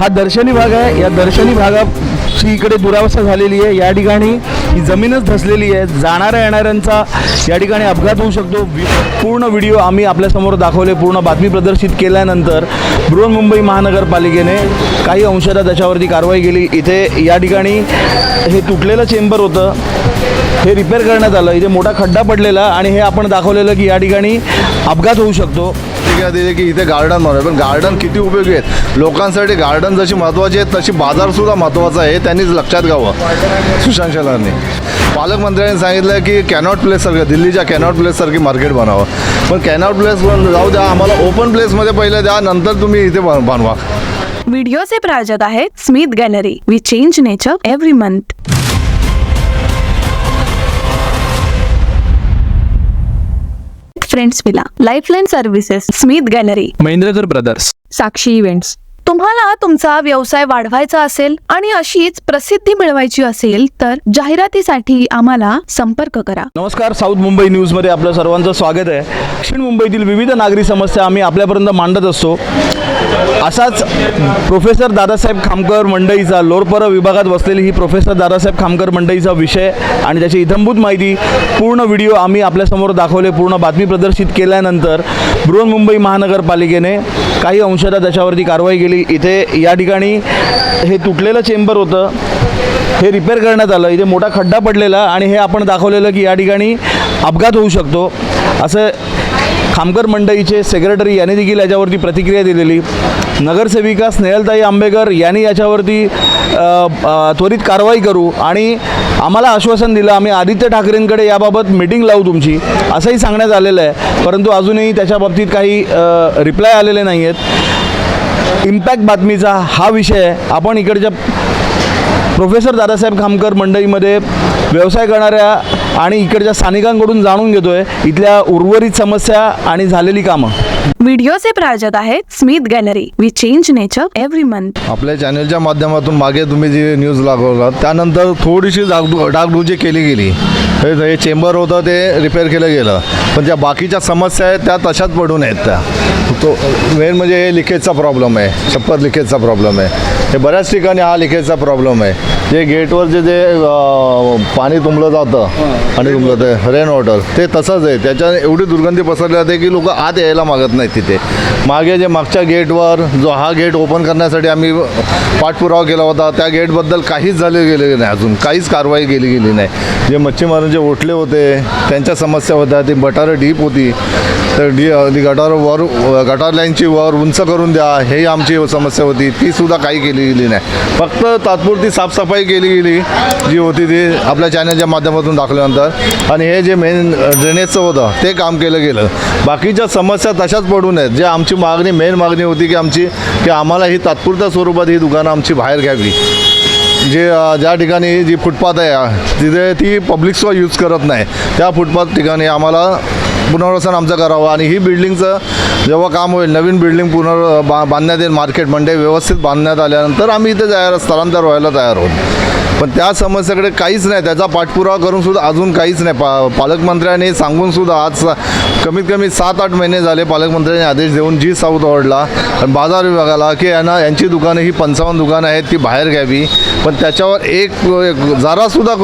हा दर्शनी भाग आहे. या दर्शनी भागाची इकडे दुरावस्था झालेली आहे. या ठिकाणी ही जमीनच धसलेली आहे. जाणाऱ्या येणाऱ्यांचा या ठिकाणी अपघात होऊ शकतो. पूर्ण व्हिडिओ आम्ही आपल्यासमोर दाखवले. पूर्ण बातमी प्रदर्शित केल्यानंतर बृहन्मुंबई महानगरपालिकेने काही अंशतः त्याच्यावरती कारवाई केली. इथे या ठिकाणी हे तुटलेलं चेंबर होतं. हे रिपेअर करण्यात आलं. इथे मोठा खड्डा पडलेला आणि हे आपण दाखवलेलं की या ठिकाणी अपघात होऊ शकतो. प्रतिक्रिया दिली की इथे गार्डन बनवलं पण गार्डन किती उपयोगी आहेत? लोकांसाठी गार्डन जशी महत्त्वाची आहेत तशी बाजारसुद्धा महत्त्वाचा आहे त्यांनीच लक्षात घ्यावं. सुशांत शेलारने. पालकमंत्र्यांनी सांगितलं की कॅनॉट प्लेससारखं दिल्लीच्या कॅनॉट प्लेससारखी मार्केट बनावं. पण कॅनॉट प्लेस जाऊ द्या आम्हाला ओपन प्लेसमध्ये पहिले द्या नंतर तुम्ही इथे बन- बनवा. व्हिडिओचे प्रायोजक आहेत Smith gallery. We change nature every month friends villa lifeline services Smith gallery Mahendrakar brothers Sakshi events तुम्हाला तुमचा व्यवसाय वाढवायचा असेल आणि अशीच प्रसिद्धी मिळवायची असेल तर जाहिरातीसाठी आम्हाला संपर्क करा. नमस्कार साऊथ मुंबई न्यूजमध्ये आपलं सर्वांचं स्वागत आहे. दक्षिण मुंबईतील विविध नागरी समस्या आम्ही आपल्यापर्यंत मांडत असतो. असाच प्रोफेसर दादासाहेब खामकर मंडईचा लोरपर विभागात बसलेली ही प्रोफेसर दादासाहेब खामकर मंडईचा विषय आणि त्याची इथंभूत माहिती पूर्ण व्हिडिओ आम्ही आपल्यासमोर दाखवले पूर्ण बातमी प्रदर्शित केल्यानंतर बृहन्मुंबई महानगरपालिकेने काही अंशतः त्याच्यावरती कारवाई केली. इथे या ठिकाणी हे तुटलेलं चेंबर होतं. हे रिपेअर करण्यात आलं. इथे मोठा खड्डा पडलेला आणि हे आपण दाखवलेलं की या ठिकाणी अपघात होऊ शकतो. असं खामकर मंडईचे सेक्रेटरी यांनी देखील याच्यावरती प्रतिक्रिया दिलेली. नगरसेविका स्नेहलताई आंबेकर यांनी याच्यावरती त्वरित कारवाई करू आणि आम्हाला आश्वासन दिलं आम्ही आदित्य ठाकरेंकडे याबाबत मिटिंग लावू तुमची. असंही सांगण्यात आलेलं आहे. परंतु अजूनही त्याच्या बाबतीत काही रिप्लाय आलेले नाही आहेत इम्पॅक्ट बातमीचा हा विषय आहे. आपण इकडच्या प्रोफेसर दादासाहेब खामकर मंडईमध्ये व्यवसाय करणाऱ्या आणि इकडच्या स्थानिकांकडून जाणून घेतोय. इथल्या उर्वरित समस्या आणि झालेली कामं. व्हिडिओचे प्रायोजक आहेत Smith gallery we change nature every month आपल्या चॅनलच्या माध्यमातून मागे तुम्ही जी न्यूज लागवला त्यानंतर थोडीशी डागडू डागडुजी केली गेली. हे हे चेंबर होतं ते रिपेअर केलं गेलं. पण ज्या बाकीच्या समस्या आहेत त्या तशाच पडून आहेत त्या तो मेन म्हणजे हे लिकेजचा प्रॉब्लेम आहे. छप्पर लिकेजचा प्रॉब्लेम आहे. हे बऱ्याच ठिकाणी हा लिकेजचा प्रॉब्लेम आहे. जे गेटवर जे जे पाणी तुंबलं जातं आणि तुंबलं ते रेन वॉटर ते तसंच आहे. त्याच्याने एवढी दुर्गंधी पसरली जाते की लोक आत यायला मागत नाही तिथे. मागे जे मागच्या गेटवर जो हा गेट ओपन करण्यासाठी आम्ही पाठपुरावा केला होता त्या गेटबद्दल काहीच झाले गेले नाही अजून. काहीच कारवाई केली गेली नाही. जे मच्छीमार जे ओटले होते त्यांच्या समस्या होत्या ती बटारं डीप होती. तर डी ती गटार वर गटार लाईनची वर उंच करून द्या हे आमची समस्या होती. ती सुद्धा काही केली गेली नाही. फक्त तात्पुरती साफसफाई केली गेली जी होती ती आपल्या चॅनलच्या माध्यमातून दाखवल्यानंतर. आणि हे जे मेन ड्रेनेजचं होतं ते काम केलं गेलं. बाकीच्या समस्या तशा तशाच पडून आहेत. जे आमची मागणी मेन मागणी होती की आमची की आम्हाला ही तात्पुरत्या स्वरूपात ही दुकानं आमची बाहेर घ्यावी. जे ज्या ठिकाणी जी फुटपाथ आहे तिथे ती पब्लिकसुद्धा यूज करत नाही. त्या फुटपाथ ठिकाणी आम्हाला पुनर्वसन आमचं करावं आणि ही बिल्डिंगचं जेव्हा काम होईल नवीन बिल्डिंग पुनर् बा बांधण्यात येईल मार्केट म्हणजे व्यवस्थित बांधण्यात आल्यानंतर आम्ही इथे तयार स्थलांतर व्हायला तयार आहोत पण त्या समस्येकडे काहीच नाही. त्याचा पाठपुरावा करून सुद्धा अजून काहीच नाही. पा पालकमंत्र्यांनी सांगून सुद्धा आज कमीत कमी सात आठ महिने झाले पालकमंत्र्यांनी आदेश देऊन जी साऊथ ऑर्डला बाजार विभागाला की यांना यांची दुकानं ही पंचावन्न दुकानं आहेत ती बाहेर घ्यावी. पण त्याच्यावर एक जरासुद्धा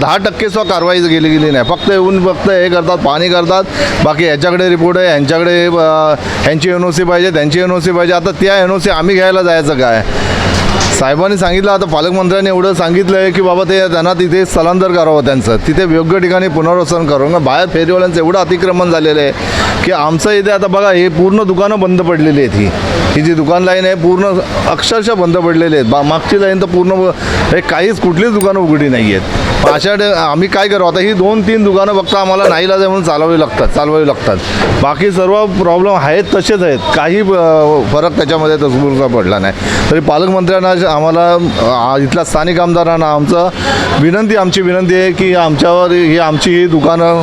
दहा टक्के सुद्धा कारवाई केली गेली नाही. फक्त येऊन फक्त हे करतात पाणी करतात. बाकी याच्याकडे रिपोर्ट आहे ह्यांच्याकडे ह्यांची एन ओ सी पाहिजे त्यांची एन ओ सी पाहिजे. आता त्या एन ओ सी आम्ही घ्यायला जायचं काय? साहेबांनी सांगितलं आता पालकमंत्र्यांनी एवढं सांगितलं आहे की बाबा ते त्यांना तिथे स्थलांतर करावं त्यांचं. तिथे योग्य ठिकाणी पुनर्वसन करावं बाहेर फेरीवाल्यांचं एवढं अतिक्रमण झालेलं आहे की आमचं इथे आता बघा हे पूर्ण दुकानं बंद पडलेली आहेत ही. ही जी दुकान लाईन आहे पूर्ण अक्षरशः बंद पडलेली आहेत. बा मागची लाईन तर पूर्ण हे काहीच कुठलीच दुकानं उघडी नाही आहेत. अशा आम्ही काय करू? आता ही दोन तीन दुकानं फक्त आम्हाला नाही नाईला म्हणून चालवावी लागतात चालवावी लागतात. बाकी सर्व प्रॉब्लेम आहेत तसेच आहेत. काही फरक त्याच्यामध्ये तसबुरचा पडला नाही. तरी पालकमंत्र्यांना आम्हाला इथल्या स्थानिक आमदारांना आमचं विनंती आमची विनंती आहे की आमच्यावर ही आमची ही दुकानं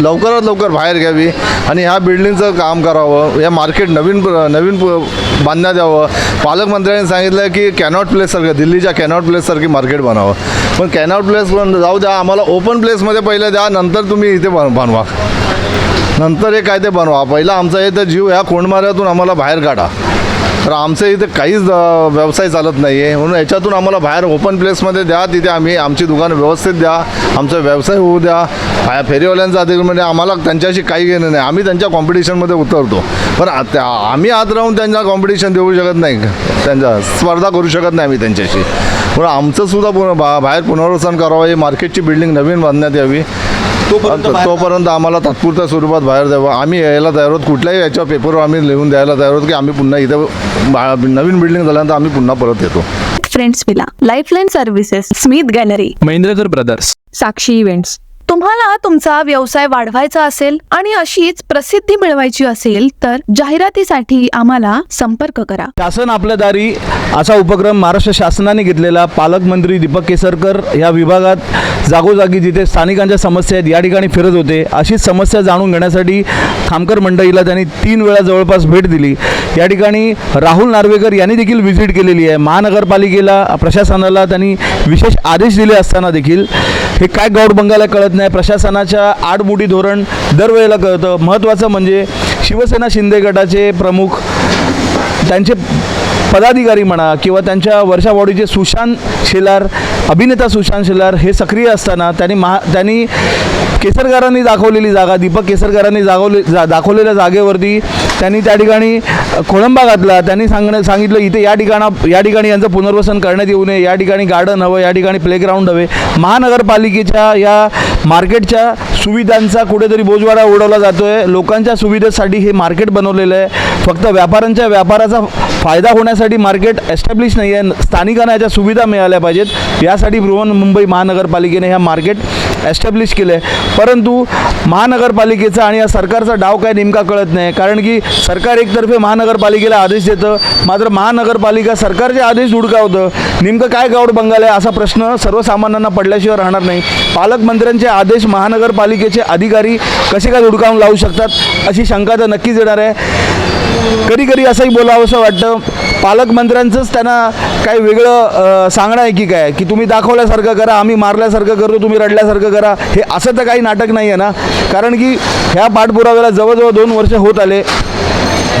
लवकरात लवकर बाहेर घ्यावी आणि ह्या बिल्डिंगचं काम करावं या मार्केट नवीन नवीन बांधण्यात यावं. पालकमंत्र्यांनी सांगितलं की कॅनॉट प्लेससारखं दिल्लीच्या कॅनॉट प्लेससारखी मार्केट बनावं. पण कॅनॉट प्लेस पण जाऊ द्या आम्हाला ओपन प्लेसमध्ये पहिले द्या नंतर तुम्ही इथे बन बनवा. नंतर हे काय ते बनवा. पहिला आमचा हे तर जीव ह्या कोंडमाऱ्यातून आम्हाला बाहेर काढा. तर आमचं इथे काहीच व्यवसाय चालत नाही आहे म्हणून याच्यातून आम्हाला बाहेर ओपन प्लेसमध्ये द्या. तिथे आम्ही आमची दुकानं व्यवस्थित द्या. आमचा व्यवसाय होऊ द्या. बाहेर फेरीवाल्यांचा अधिक म्हणजे आम्हाला त्यांच्याशी काही घेणं नाही. आम्ही त्यांच्या कॉम्पिटिशनमध्ये उतरतो. पण आ- त्या- आम्ही आत राहून त्यांना कॉम्पिटिशन देऊ शकत नाही. त्यांच्या स्पर्धा करू शकत नाही आम्ही त्यांच्याशी. म्हणून आमचं सुद्धा पुन- बा- बाहेर पुनर्वसन करावं. हे मार्केटची बिल्डिंग नवीन बांधण्यात यावी. तोपर्यंत आम्हाला तात्पुरत्या स्वरूपात बाहेर द्यावं. आम्ही यायला तयार आहोत. कुठल्याही याच्या पेपरवर आम्ही लिहून द्यायला तयार आहोत की आम्ही पुन्हा इथं नवीन बिल्डिंग झाल्यानंतर आम्ही पुन्हा परत येतो. Friends villa lifeline services Smith gallery Mahendrakar brothers Sakshi events तुम्हाला तुमचा व्यवसाय वाढवायचा असेल आणि अशीच प्रसिद्धी मिळवायची असेल तर जाहिरातीसाठी आम्हाला संपर्क करा. शासन आपल्या दारी असा उपक्रम महाराष्ट्र शासनाने घेतलेला पालकमंत्री दीपक केसरकर या विभागात जागोजागी जिथे स्थानिकांच्या समस्या आहेत या ठिकाणी फिरत होते. अशीच समस्या जाणून घेण्यासाठी खामकर मंडईला त्यांनी तीन वेळा जवळपास भेट दिली. या ठिकाणी राहुल नार्वेकर यांनी देखील व्हिजिट केलेली आहे. महानगरपालिकेला प्रशासनाला त्यांनी विशेष आदेश दिले असताना देखील हे काय गौड बंगाला कळत नाही. प्रशासनाच्या आडमुडी धोरण दरवेळेला कळतं. महत्त्वाचं म्हणजे शिवसेना शिंदे गटाचे प्रमुख त्यांचे पदाधिकारी म्हणा किंवा त्यांच्या वर्षावाढीचे सुशांत शेलार अभिनेता सुशांत शेलार हे सक्रिय असताना त्यांनी महा त्यांनी केसरकरांनी दाखवलेली जागा दीपक केसरकरांनी जागवले जा दाखवलेल्या जागेवरती त्यांनी त्या ठिकाणी खोळंबा घातला. त्यांनी सांगण्या सांगितलं इथे या ठिकाणा या ठिकाणी यांचं पुनर्वसन करण्यात येऊ नये. या ठिकाणी गार्डन हवं या ठिकाणी प्लेग्राऊंड हवे. महानगरपालिकेच्या या मार्केटच्या सुविधांचा कुठेतरी बोजवाडा उडवला जातो आहे लोकांच्या सुविधेसाठी हे मार्केट बनवलेलं आहे. फक्त व्यापाऱ्यांच्या व्यापाराचा फायदा होण्यासाठी मार्केट एस्टॅब्लिश नाही आहे स्थानिकांना याच्या सुविधा मिळाल्या पाहिजेत. यासाठी बृहन्मुंबई महानगरपालिकेने ह्या मार्केट एस्टॅब्लिश केलं आहे परंतु महानगरपालिकेचा आणि या सरकारचा डाव काय नेमका कळत नाही. कारण की सरकार एकतर्फे महानगरपालिकेला आदेश देतं. मात्र महानगरपालिका सरकारचे आदेश धुडकावतं नेमकं काय गावड बंगाल आहे असा प्रश्न सर्वसामान्यांना पडल्याशिवाय राहणार नाही. पालकमंत्र्यांचे आदेश महानगरपालिकेचे अधिकारी कसे काय धुडकावून लावू शकतात अशी शंका तर नक्कीच येणार आहे. कधी कधी असंही बोलावं असं वाटतं. पालकमंत्र्यांचंच त्यांना काही वेगळं सांगणं आहे की काय? की तुम्ही दाखवल्यासारखं करा आम्ही मारल्यासारखं करतो तुम्ही रडल्यासारखं करा. हे असं तर काही नाटक नाही आहे ना? कारण की ह्या पाठपुराव्याला जवळजवळ दोन वर्ष होत आले.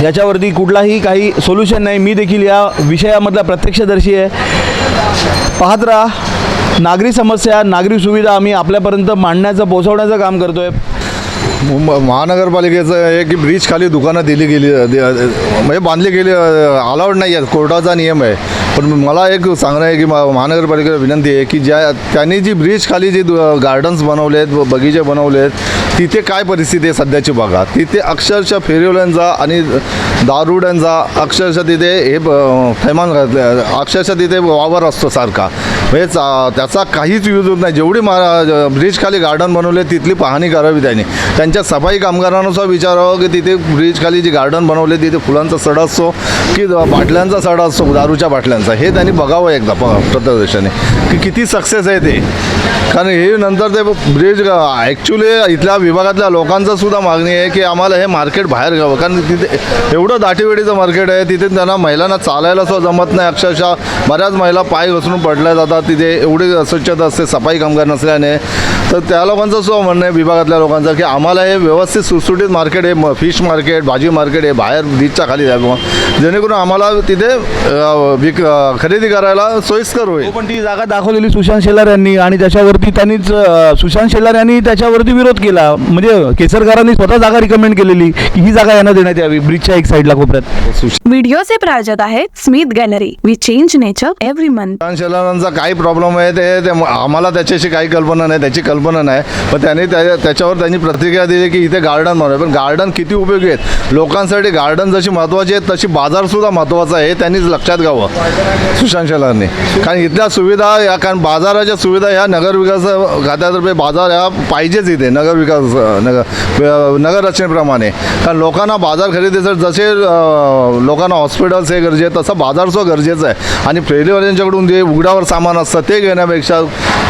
याच्यावरती कुठलाही काही सोल्युशन नाही. मी देखील या विषयामधला प्रत्यक्षदर्शी आहे. पाहत राहा. नागरी समस्या नागरी सुविधा आम्ही आपल्यापर्यंत मांडण्याचं पोचवण्याचं काम करतो आहे मुंब- महानगरपालिकेचं आहे की ब्रिज खाली दुकानं दिली गेली म्हणजे बांधली गेली अलाउड नाही आहेत. कोर्टाचा नियम आहे. पण मला एक सांगणं आहे की महानगरपालिकेला विनंती आहे की ज्या त्यांनी जी ब्रिज खाली जी गार्डन्स बनवले आहेत बगीचे बनवले आहेत तिथे काय परिस्थिती आहे सध्याची बघा. तिथे अक्षरशः फेरीवाल्यांचा आणि दारुड्यांचा अक्षरशः तिथे हे थैमान घातले अक्षरशः तिथे वावर असतो सारखा. म्हणजे चा- त्याचा काहीच यूज होत नाही. जेवढी मा ब्रिज खाली गार्डन बनवले तिथली पाहणी करावी त्यांनी. त्यांच्या सफाई कामगारांनुसार विचारावं की तिथे ब्रिज खाली जी गार्डन बनवले तिथे फुलांचा सडा असतो की बाटल्यांचा सडा असतो दारूच्या बाटल्यांचा. हे त्यांनी बघावं एकदा प की किती सक्सेस आहे ते. कारण हे नंतर ते ब्रिज ॲक्च्युली इथल्या विभागातल्या लोकांचं सुद्धा मागणी आहे की आम्हाला हे मार्केट बाहेर घ्यावं. कारण तिथे एवढं दाटीवेडीचं मार्केट आहे तिथे त्यांना महिलांना चालायला सुद्धा जमत नाही. अक्षरशः बऱ्याच महिला पाय घसरून पडल्या जातात. तिथे एवढी अस्वच्छता असते सफाई कामगार नसल्याने. तर त्या लोकांचं सुद्धा म्हणणं आहे विभागातल्या लोकांचं की आम्हाला हे व्यवस्थित सुटसुटीत मार्केट आहे फिश मार्केट भाजी मार्केट आहे बाहेर बीचच्या खाली द्यावं जेणेकरून आम्हाला तिथे विक अ, खरेदी करायला सोयीस्कर होईल. हो पण ती जागा दाखवलेली सुशांत शेलार यांनी आणि त्याच्यावरती त्यांनीच अ, सुशांत शेलार यांनी त्याच्यावरती विरोध केला. म्हणजे केसरकरांनी स्वतः जागा रिकमेंड केलेली की ही जागा यांना देण्यात यावी ब्रिजच्या एक साईडला कोपऱ्यात. व्हिडिओचे प्रायोजक आहेत Smith gallery we change nature every month शेलारांचा काय प्रॉब्लेम आहे ते ते आम्हाला त्याच्याशी काही कल्पना नाही त्याची कल्पना नाही. पण त्यांनी त्या त्याच्यावर त्यांनी प्रतिक्रिया दिली की इथे गार्डन बनवलं पण गार्डन किती उपयोगी आहेत? लोकांसाठी गार्डन जशी महत्त्वाची आहेत तशी बाजारसुद्धा महत्त्वाचा आहे हे त्यांनीच लक्षात घ्यावं. सुशांत शेलारने कारण इथल्या सुविधा या कारण बाजाराच्या सुविधा ह्या नगर विकास खात्यातर्फे बाजार ह्या पाहिजेच इथे नगर विकास नगर नगर रचनेप्रमाणे. कारण लोकांना बाजार खरेदीचं जसे लोकांना हॉस्पिटल्स हे गरजे आहे तसं बाजारसुद्धा गरजेचं आहे. आणि फेरीवाल्यांच्याकडून जे उघड्यावर सामान असतं ते घेण्यापेक्षा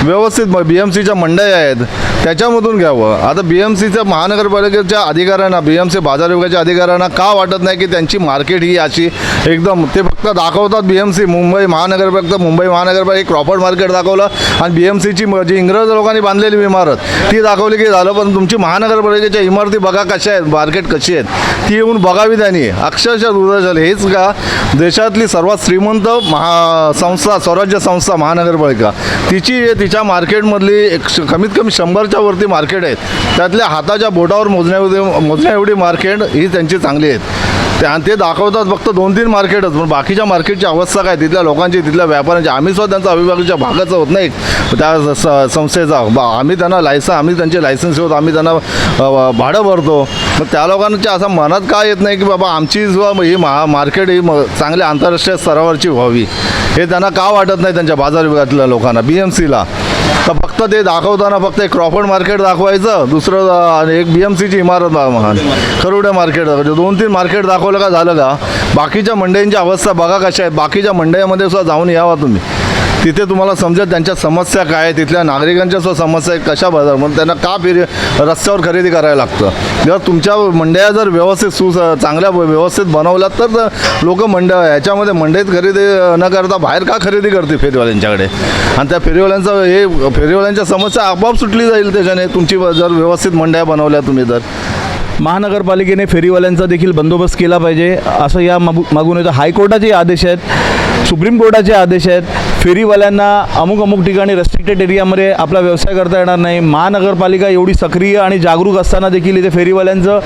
व्यवस्थित बी एम सीच्या मंडई आहेत. त्याच्यामधून घ्यावं. आता बी एम सीच्या महानगरपालिकेच्या अधिकाऱ्यांना बी एम सी बाजार विभागाच्या अधिकाऱ्यांना का वाटत नाही की त्यांची मार्केट ही अशी एकदम ते फक्त दाखवतात बी एम सी मुंबई महानगरपालिका मुंबई महानगरपालिका एक प्रॉपर मार्केट दाखवलं आणि बी एम सीची जी इंग्रज लोकांनी बांधलेली इमारत ती दाखवली की झालं पण तुमची महानगरपालिकेच्या इमारती बघा कशा आहेत मार्केट कशी आहेत. ती येऊन बघावी त्यांनी. अक्षरशः दुर्दैव झाली हेच का? देशातली सर्वात श्रीमंत महा संस्था स्वराज्य संस्था महानगरपालिका. तिची तिच्या मार्केटमधली एक श- कमीत कमी शंभर शंभरच्या वरती मार्केट आहेत त्यातल्या हाताच्या बोटावर मोजण्या मोजण्या एवढी मार्केट ही त्यांची चांगली आहेत. ते आणि ते दाखवतात फक्त दोन तीन मार्केटच पण बाकीच्या मार्केटची अवस्था काय? तिथल्या लोकांची तिथल्या व्यापाऱ्यांची. आम्ही सुद्धा त्यांचा अविभागाच्या भागाचं होत नाही. त्या स- संस्थेचा. बा आम्ही त्यांना लायसन आम्ही त्यांचे लायसन्स होत आम्ही त्यांना भाडं भरतो. मग त्या लोकांच्या असं मनात काय येत नाही की बाबा आमची जो ही महा मार्केट ही म चांगल्या आंतरराष्ट्रीय स्तरावरची व्हावी. हे त्यांना का वाटत नाही त्यांच्या बाजार विभागातल्या लोकांना? बी एम सीला तर फक्त ते दाखवताना फक्त एक क्रॉफर्ड मार्केट दाखवायचं दुसरं आणि एक बी एम सीची इमारत महान. खरुडे मार्केट दाखवायचं म्हणजे दोन तीन मार्केट दाखवलं का झालं का? बाकीच्या मंडईंची अवस्था बघा कशा आहेत बाकीच्या मंडईमध्ये सुद्धा जाऊन यावा तुम्ही. तिथे तुम्हाला समजेल त्यांच्या समस्या काय आहे तिथल्या नागरिकांच्या सुद्धा समस्या आहेत कशा बदल म्हणून त्यांना का फिर रस्त्यावर खरेदी करायला लागतं? जर तुमच्या मंडया जर व्यवस्थित सु चांगल्या व्यवस्थित बनवल्यात तर लोक मंड ह्याच्यामध्ये मंडईत खरेदी न करता बाहेर का खरेदी करते फेरीवाल्यांच्याकडे? आणि त्या फेरीवाल्यांचं हे फेरीवाल्यांच्या समस्या आपोआप सुटली जाईल त्याच्याने तुमची जर व्यवस्थित मंडया बनवल्या तुम्ही तर? महानगरपालिकेने फेरीवाल्यांचा देखील बंदोबस्त केला पाहिजे. असं या मागू मागून येतं. हायकोर्टाचे आदेश आहेत सुप्रीम कोर्टाचे आदेश आहेत. फेरीवाल्यांना अमुक अमुक ठिकाणी रेस्ट्रिक्टेड एरियामध्ये आपला व्यवसाय करता येणार नाही. महानगरपालिका एवढी सक्रिय आणि जागरूक असताना देखील इथे फेरीवाल्यांचं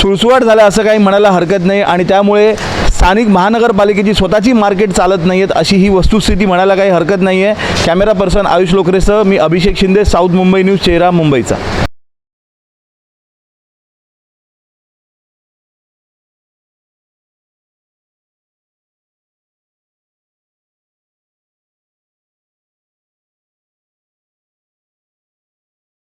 सुळसुवाट झालं असं काही म्हणायला हरकत नाही. आणि त्यामुळे स्थानिक महानगरपालिकेची स्वतःची मार्केट चालत नाही आहेत अशी ही वस्तुस्थिती म्हणायला काही हरकत नाही आहे कॅमेरा पर्सन आयुष लोकरेसह मी अभिषेक शिंदे साऊथ मुंबई न्यूज चेहरा मुंबईचा.